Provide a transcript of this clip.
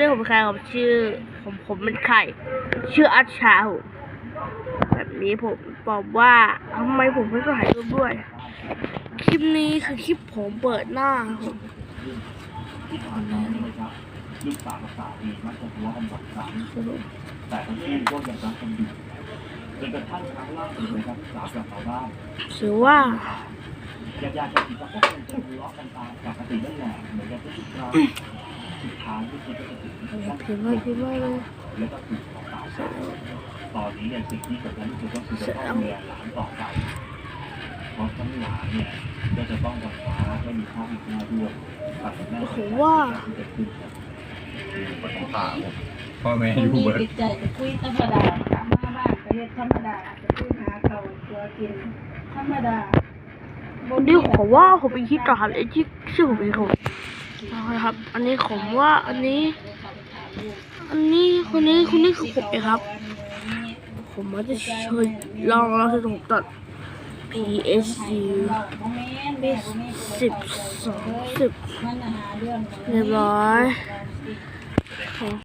นี้ผมใครผมชื่อ ผมผมเป็นใครชื่ออัชชาผมแบบนี้ผมบอกว่าทำไมผมไม่ถ่ายรูปด้วย คลิปนี้คือคลิปผมเปิดหน้าผมลูกสาวกับสามีมักจะทะเลาะกันบ่อยครั้งแต่ทั้งคู่ก็ยังรักกันอยู่จนกระทั่งครั้งล่าสุดนะครับสาวกลับมาบ้านถือว่าญาติญาติๆก็คิดว่าก็คงจะทะเลาะกันตามปกตินั่นแหละเหมือนกับทุกครั้ง สุดท้ายที่คิดว่าจะถึงพิมพ์มาพิมพ์มาเลยแล้วก็ถูกของตายไปตอนนี้เนี่ยสิ่งที่เกิดขึ้นคือก็คือจะต้องดูแลหลานต่อไปเพราะทั้งหลานเนี่ยก็จะต้องกำพร้าไม่มีพ่อมีแม่ด้วยตัดแม่ผมว่าที่เกิดขึ้นครับคนของข่าพ่อแม่อยู่เบิร์ดจิตใจจะคุยธรรมดากลับมาบ้านก็เฮ็ดธรรมดาจะคุยหาเขาตัวกินธรรมดาวันนี้ผมว่าผมเป็นที่ต่อครับไอ้ที่ชื่อผมเป็นผม นะครับ อันนี้ผมว่าอันนี้ อันนี้คนนี้คนนี้คือผมเองครับ ผมว่าจะช่วยลองลองช่วยผมตัด PSG สิบสองสิบเรียบร้อย